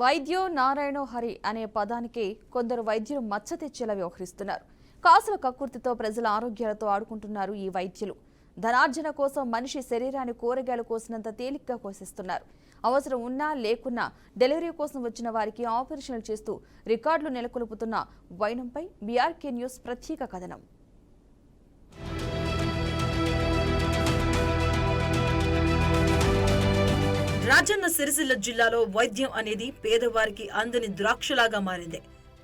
వైద్యో నారాయణో హరి అనే పదానికి కొందరు వైద్యులు మచ్చ తెచ్చేలా వ్యవహరిస్తున్నారు. కాసుల కక్కుర్తితో ప్రజల ఆరోగ్యాలతో ఆడుకుంటున్నారు ఈ వైద్యులు. ధనార్జన కోసం మనిషి శరీరాన్ని కూరగాయలు కోసినంత తేలిగ్గా కోసిస్తున్నారు. అవసరం ఉన్నా లేకున్నా డెలివరీ కోసం వచ్చిన వారికి ఆపరేషన్లు చేస్తూ రికార్డులు నెలకొల్పుతున్న వైనంపై బీఆర్కే న్యూస్ ప్రత్యేక కథనం. రాజన్న సిరిసిల్ల జిల్లాలో వైద్యం అనేది పేదవారికి అందని ద్రాక్షలాగా మారింది.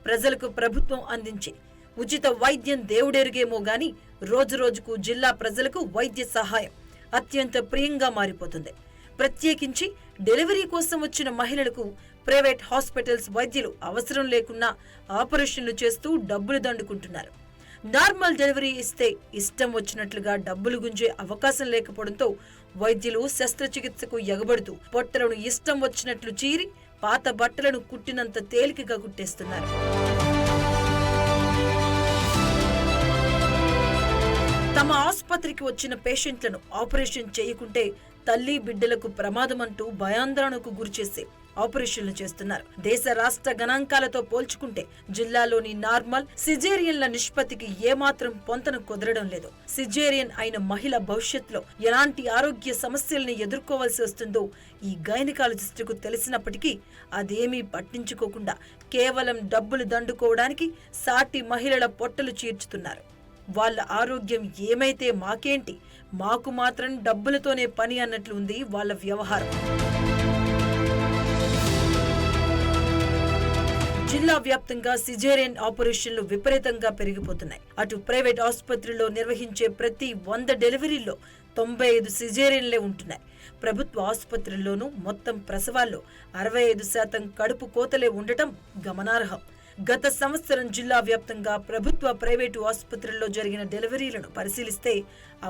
ప్రజలకు ప్రభుత్వం అందించే ఉచిత వైద్యం దేవుడెరుగేమో గాని రోజురోజుకు జిల్లా ప్రజలకు వైద్య సహాయం అత్యంత ప్రియంగా మారిపోతుంది. ప్రత్యేకించి డెలివరీ కోసం వచ్చిన మహిళలకు ప్రైవేట్ హాస్పిటల్స్ వైద్యులు అవసరం లేకున్నా ఆపరేషన్లు చేస్తూ డబ్బులు దండుకుంటున్నారు. నార్మల్ డెలివరీ ఇస్తే ఇష్టం వచ్చినట్లుగా డబ్బులు గుంజే అవకాశం లేకపోవడంతో వైద్యులు శస్త్రచికిత్సకు ఎగబడుతూ పొట్టలను ఇష్టం వచ్చినట్లు చీరి పాత బట్టలను కుట్టినంత తేలికగా కుట్టేస్తున్నారు. తమ ఆసుపత్రికి వచ్చిన పేషెంట్లను ఆపరేషన్ చేయకుంటే తల్లి బిడ్డలకు ప్రమాదమంటూ భయాందోళనకు గురిచేసే ఆపరేషన్లు చేస్తున్నారు. దేశ రాష్ట్ర గణాంకాలతో పోల్చుకుంటే జిల్లాలోని నార్మల్ సిజేరియన్ల నిష్పత్తికి ఏమాత్రం పొంతన కుదరడం లేదు. సిజేరియన్ అయిన మహిళ భవిష్యత్తులో ఎలాంటి ఆరోగ్య సమస్యల్ని ఎదుర్కోవాల్సి వస్తుందో ఈ గైనకాలజిస్టుకు తెలిసినప్పటికీ అదేమీ పట్టించుకోకుండా కేవలం డబ్బులు దండుకోవడానికి సాటి మహిళల పొట్టలు చీర్చుతున్నారు. వాళ్ళ ఆరోగ్యం ఏమైతే మాకేంటి? మాకు మాత్రం డబ్బులతోనే పని అన్నట్లు ఉంది వాళ్ళ వ్యవహారం. జిల్లా వ్యాప్తంగా సిజేరియన్ ఆపరేషన్లు విపరీతంగా పెరిగిపోతున్నాయి. అటు ప్రైవేట్ ఆసుపత్రిలో నిర్వహించే ప్రతి వంద డెలివరీల్లో తొంభై ఐదు సిజేరియన్లే ఉంటున్నాయి. ప్రభుత్వ ఆసుపత్రుల్లోనూ మొత్తం ప్రసవాల్లో అరవై ఐదు శాతం కడుపు కోతలే ఉండటం గమనార్హం. గత సంవత్సరం జిల్లా వ్యాప్తంగా ప్రభుత్వ ప్రైవేటు ఆసుపత్రుల్లో జరిగిన డెలివరీలను పరిశీలిస్తే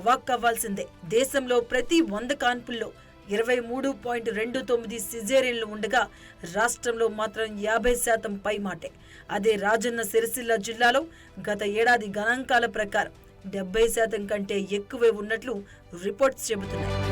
అవాక్కవ్వాల్సిందే. దేశంలో ప్రతి వంద కాన్పుల్లో ఇరవై మూడు పాయింట్ రెండు తొమ్మిది సిజేరియన్లు ఉండగా రాష్ట్రంలో మాత్రం యాభై శాతం పై మాటే. అదే రాజన్న సిరిసిల్ల జిల్లాలో గత ఏడాది గణాంకాల ప్రకారం డెబ్బై శాతం కంటే ఎక్కువే ఉన్నట్లు రిపోర్ట్స్ చెబుతున్నాయి.